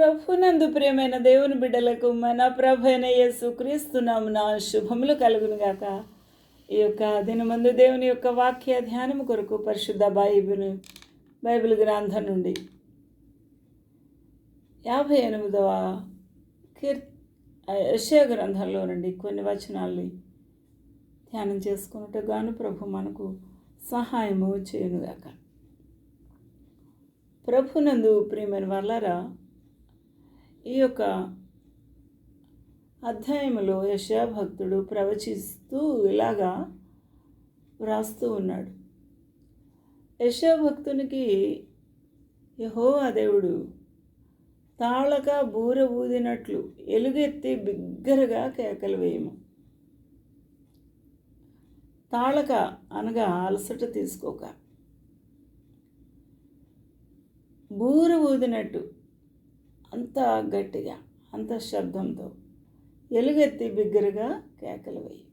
ప్రభునందు ప్రియమైన దేవుని బిడ్డలకు మన ప్రభు అయిన యేసు క్రీస్తున్నామున శుభములు కలుగును గాక ఈ యొక్క దినమందు దేవుని యొక్క వాక్య ధ్యానము కొరకు పరిశుద్ధ బైబిల్ బైబిల్ గ్రంథం నుండి యాభై ఎనిమిదవ కీర్ యశయ గ్రంథంలో నుండి కొన్ని వచనాల్ని ధ్యానం చేసుకున్నట్టు గాను ప్రభు మనకు సహాయము చేయనుగాక. ప్రభునందు ప్రియమైన వల్లరా ఈ యొక్క అధ్యాయంలో యశాభక్తుడు ప్రవచిస్తూ ఇలాగా వ్రాస్తూ ఉన్నాడు. యశాభక్తునికి యహోవా దేవుడు తాళక బూర ఊదినట్లు ఎలుగెత్తి బిగ్గరగా కేకలు వేయము. తాళక అనగా అలసట తీసుకోక. బూర ఊదినట్టు అంత గట్టిగా అంత శబ్దంతో. ఎలుగెత్తి బిగ్గరగా కేకలు వేయి.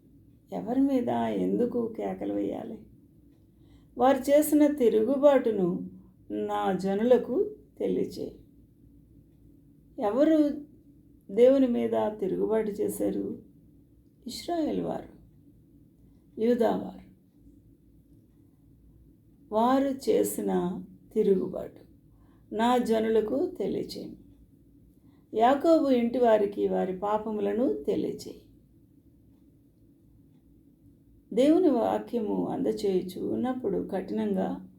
ఎవరి మీద ఎందుకు కేకలు వేయాలి? వారు చేసిన తిరుగుబాటును నా జనులకు తెలియచేయి. ఎవరు దేవుని మీద తిరుగుబాటు చేశారు? ఇస్రాయేల్ వారు యూదావారు వారు. చేసిన తిరుగుబాటు నా జనులకు తెలియచేయండి యాకోబు ఇంటి వారికి వారి పాపములను తెలియచేయి. దేవుని వాక్యము అందచేయుచు ఉన్నప్పుడు కఠినంగా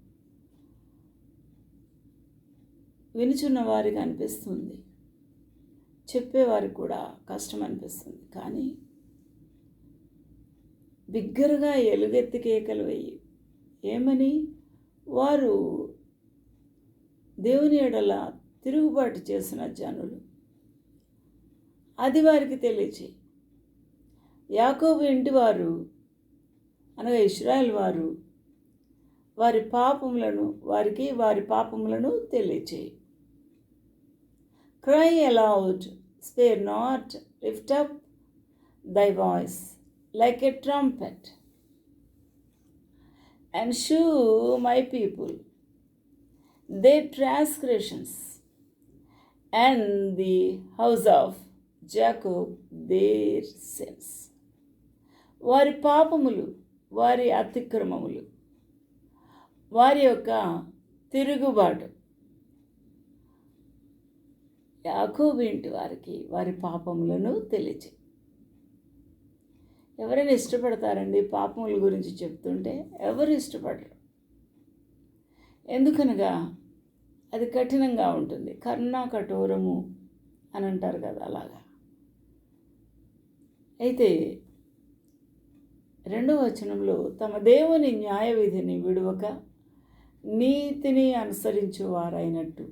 వినుచున్న వారికి అనిపిస్తుంది. చెప్పేవారికి కూడా కష్టం అనిపిస్తుంది కానీ బిగ్గరగా ఎలుగెత్తి కేకలు వెయ్యి ఏమని? వారు దేవుని ఎడల తిరుగుబాటు చేసిన జనులు. అది వారికి తెలియచేయి యాకోబు ఇంటి వారు అనగా ఇస్రాయల్ వారు వారి పాపములను వారికి వారి పాపములను తెలియచేయి. Cry aloud spare not lift up thy voice like a trumpet and show my people their transgressions and the house of Jacob their sins. వారి పాపములు వారి అతిక్రమములు. వారి యొక్క తిరుగుబాటు. యాకోబు ఇంటి వారికి వారి పాపములను తెలియచే. ఎవరైనా ఇష్టపడతారండి పాపముల గురించి చెప్తుంటే? ఎవరు ఇష్టపడరు. ఎందుకనగా అది కఠినంగా ఉంటుంది. కరుణా కఠోరము అని అంటారు కదా అలాగా. అయితే రెండవ వచనంలో తమ దేవుని న్యాయ విధిని విడువక నీతిని అనుసరించు వారైనట్టు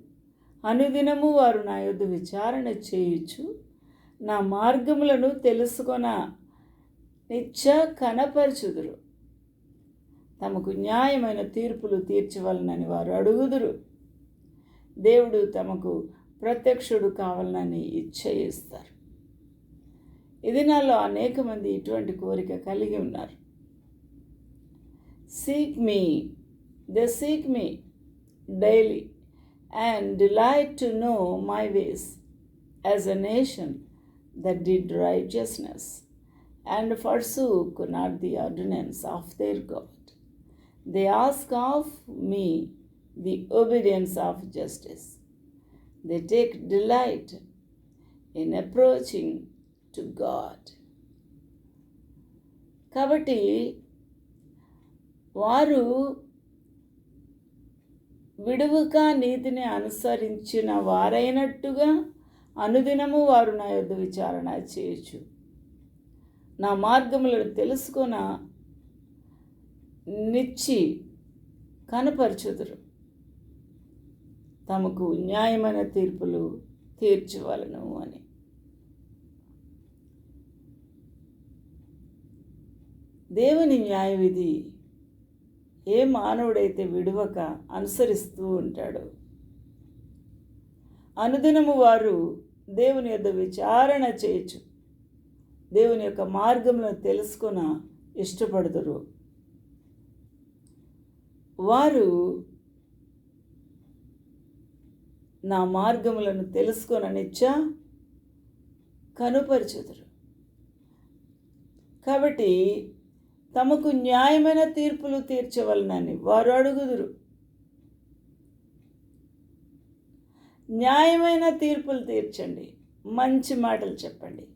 అనుదినము వారు నా యొద్ విచారణ చేయొచ్చు నా మార్గములను తెలుసుకొన నిత్య కనపరచుదురు. తమకు న్యాయమైన తీర్పులు తీర్చవలనని వారు అడుగుదురు. దేవుడు తమకు ప్రత్యక్షుడు కావాలని ఇచ్చ ఈ దినాల్లో అనేక మంది ఇటువంటి కోరిక కలిగి ఉన్నారు seek me the seek me daily and delight to know my ways as a nation that did righteousness and forsook not the ordinance of their God they ask of me the obedience of justice. They take delight in approaching to God కాబట్టి వారు విడువుగా నీతిని అనుసరించిన వారైనట్టుగా అనుదినము వారు నా యొద్ విచారణ చేయొచ్చు నా మార్గములను తెలుసుకున్న నిచ్చి కనపరచుదురు. తమకు న్యాయమైన తీర్పులు తీర్చవలను అని. దేవుని న్యాయ విధి ఏ మానవుడైతే విడువక అనుసరిస్తూ ఉంటాడో అనుదినము వారు దేవుని యొక్క విచారణ చేయొచ్చు దేవుని యొక్క మార్గంలో తెలుసుకున్న ఇష్టపడుదురు. వారు నా మార్గములను తెలుసుకొననిచ్చా కనుపరచుదురు. కాబట్టి తమకు న్యాయమైన తీర్పులు తీర్చవలనని వారు అడుగుదురు. న్యాయమైన తీర్పులు తీర్చండి. మంచి మాటలు చెప్పండి.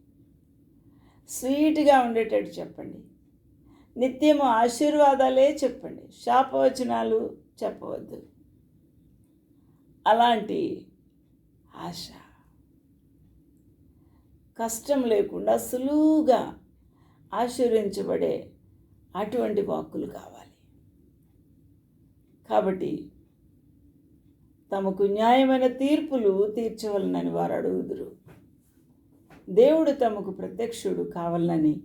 స్వీట్గా ఉండేటట్టు చెప్పండి. నిత్యము ఆశీర్వాదాలే చెప్పండి. శాపవచనాలు చెప్పవద్దు. అలాంటి ఆశ. కష్టం లేకుండా సులువుగా ఆశీర్వించబడే అటువంటి వాక్కులు కావాలి. కాబట్టి తమకు న్యాయమైన తీర్పులు తీర్చవలనని వారు అడుగుదురు. దేవుడు తమకు ప్రత్యక్షుడు కావాలని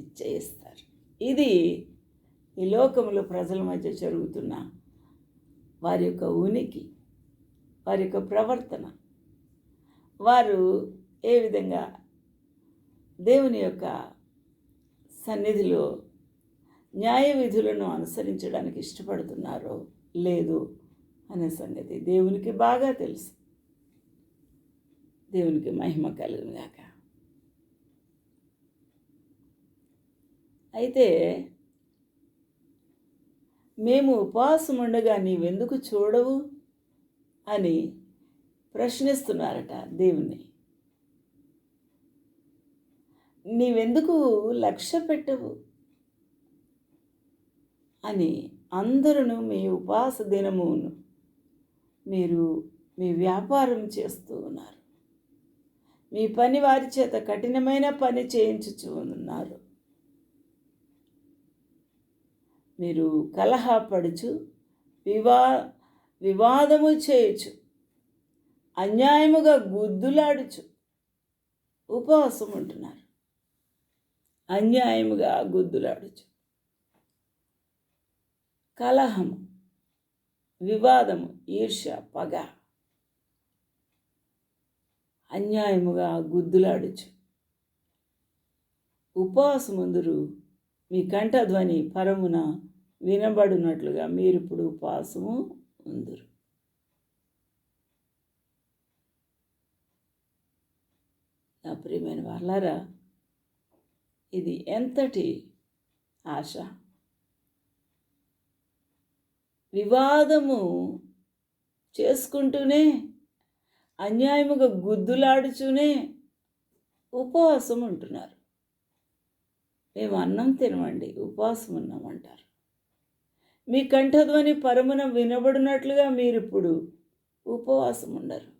ఇచ్చేయిస్తారు ఇది ఈ లోకంలో ప్రజల మధ్య జరుగుతున్న వారి యొక్క ఉనికి వారి యొక్క ప్రవర్తన. వారు ఏ విధంగా దేవుని యొక్క సన్నిధిలో న్యాయ విధులను అనుసరించడానికి ఇష్టపడుతున్నారో లేదు అనే సంగతి దేవునికి బాగా తెలుసు. దేవునికి మహిమ కలుగుగాక అయితే మేము ఉపవాసం ఉండగా నీవెందుకు చూడవు అని ప్రశ్నిస్తున్నారట దేవుణ్ణి. నీవెందుకు లక్ష్య పెట్టవు? అని అందరూ మీ ఉపవాస దినమును మీరు మీ వ్యాపారం చేస్తూ ఉన్నారు. మీ పని వారి చేత కఠినమైన పని చేయించుచు ఉన్నారు. మీరు కలహపడుచు వివా వివాదము చేయొచ్చు అన్యాయముగా గుద్దులాడుచు ఉపవాసం ఉంటున్నారు అన్యాయముగా గుద్దులాడుచు. కలహము వివాదము ఈర్ష్య పగ అన్యాయముగా గుద్దులాడుచు. ఉపవాసముందురు మీ కంఠధ్వని పరమున వినబడినట్లుగా మీరు ఇప్పుడు ఉపవాసము ఉందురు. నా ప్రియమైన వాళ్ళారా ఇది ఎంతటి ఆశ? వివాదము చేసుకుంటూనే అన్యాయముగా గుద్దులాడుచూనే ఉపవాసం ఉంటున్నారు. మేము అన్నం తినమండి ఉపవాసం ఉన్నామంటారు. మీ కంఠధ్వని పరమున వినబడినట్లుగా మీరు ఇప్పుడు ఉపవాసం ఉండరు.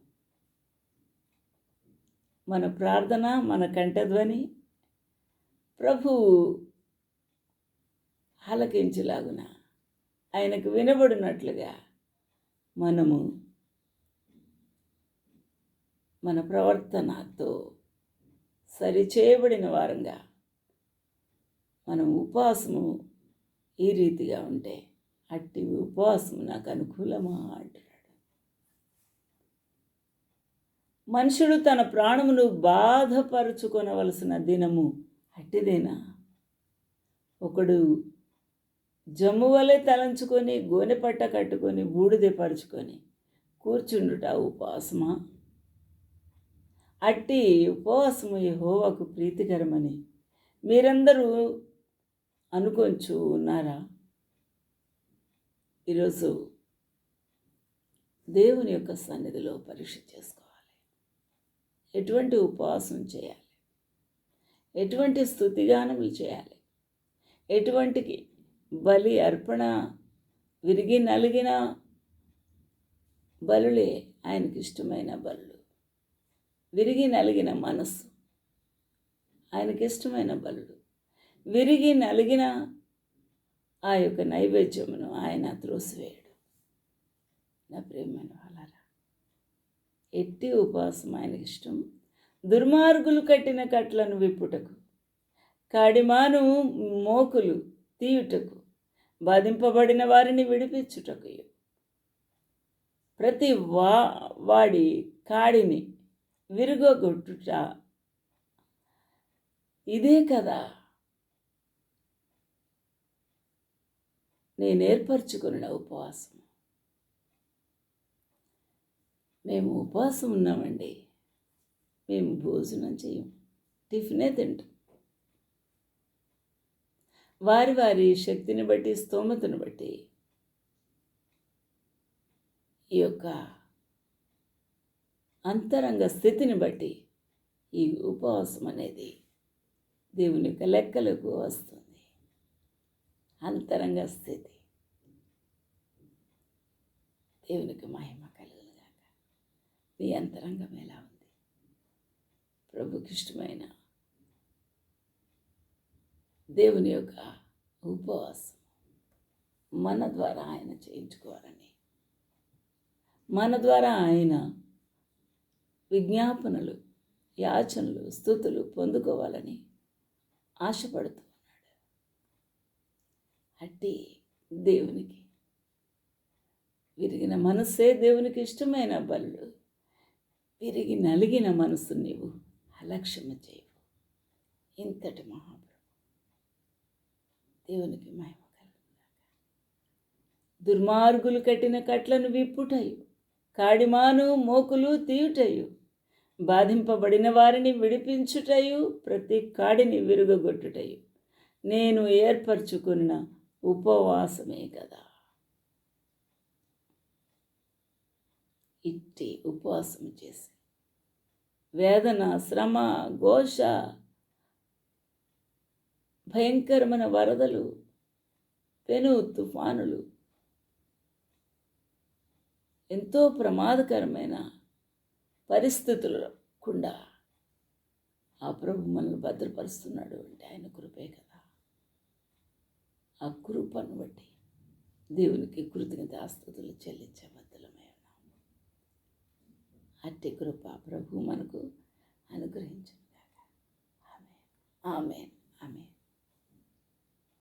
మన ప్రార్థన మన కంఠధ్వని ప్రభు ఆలకించలాగునా ఆయనకు వినబడినట్లుగా మనము మన ప్రవర్తనతో సరిచేయబడిన వారంగా మనం ఉపవాసము ఈ రీతిగా ఉంటే అట్టి ఉపవాసము నాకు అనుకూలమా అంటున్నాడు. మనుషుడు తన ప్రాణమును బాధపరుచుకొనవలసిన దినము అట్టిదేనా? ఒకడు జమ్ము వలె తలంచుకొని గోనె పట్ట కట్టుకొని బూడిద పరుచుకొని కూర్చుండుట ఉపవాసమా? అట్టి ఉపవాసము హోవాకు ప్రీతికరమని మీరందరూ అనుకొంచు ఉన్నారా? ఈరోజు దేవుని యొక్క సన్నిధిలో పరీక్ష చేసుకోవాలి. ఎటువంటి ఉపవాసం చేయాలి? ఎటువంటి స్థుతిగానములు చేయాలి? ఎటువంటి బలి అర్పణ విరిగి నలిగిన బలులే ఆయనకి ఇష్టమైన బలులు విరిగి నలిగిన మనస్సు ఆయనకి ఇష్టమైన బలుడు విరిగి నలిగిన ఆ యొక్క నైవేద్యమును ఆయన త్రోసివేయడు. నా ప్రేమైన వాళ్ళరా ఎట్టి ఉపవాసం ఆయనకి ఇష్టం దుర్మార్గులు కట్టిన కట్లను విప్పుటకు కాడిమాను మోకులు తీయుటకు బాధింపబడిన వారిని విడిపించుటకు. ప్రతి వా వాడి కాడిని విరుగొట్టుట ఇదే కదా. నేను ఏర్పరచుకున్న ఉపవాసం. మేము ఉపవాసం ఉన్నామండి. మేము భోజనం చేయం. టిఫినే తింటాం. వారి వారి శక్తిని బట్టి స్తోమతను బట్టి ఈ యొక్క అంతరంగ స్థితిని బట్టి ఈ ఉపవాసం అనేది దేవుని యొక్క లెక్కలకు వస్తుంది. అంతరంగ స్థితి. దేవునికి మహిమ కలుగునుగాక. మీ అంతరంగం ఎలా ఉంది? ప్రభుకి ఇష్టమైన దేవుని యొక్క ఉపవాసం మన ద్వారా ఆయన చేయించుకోవాలని. మన ద్వారా ఆయన విజ్ఞాపనలు యాచనలు స్థుతులు పొందుకోవాలని ఆశపడుతూ ఉన్నాడు. అట్టి దేవునికి విరిగిన మనస్సే దేవునికి ఇష్టమైన బలుడు విరిగి నలిగిన మనసు నీవు అలక్ష్యము చేయవు. ఇంతటి మహాభ దేవునికి మహిమ దుర్మార్గులు కట్టిన కట్లను విప్పుటయు కాడిమాను మోకులు తీయుటయు బాధింపబడిన వారిని విడిపించుటయు ప్రతి కాడిని విరుగగొట్టుటయు. నేను ఏర్పరచుకున్న ఉపవాసమే కదా ఇట్టి ఉపవాసం చేసి వేదన శ్రమ ఘోష భయంకరమైన వరదలు పెను తుఫానులు ఎంతో ప్రమాదకరమైన పరిస్థితులు కుండా ఆ ప్రభు మనల్ని భద్రపరుస్తున్నాడు అంటే ఆయన కృపే కదా. ఆ కృపను బట్టి దేవునికి కృతజ్ఞత ఆస్తుతులు చెల్లించే బద్దలమై ఉన్నాము. అట్టి కృప ప్రభు మనకు అనుగ్రహించుగాక ఆమె ఆమె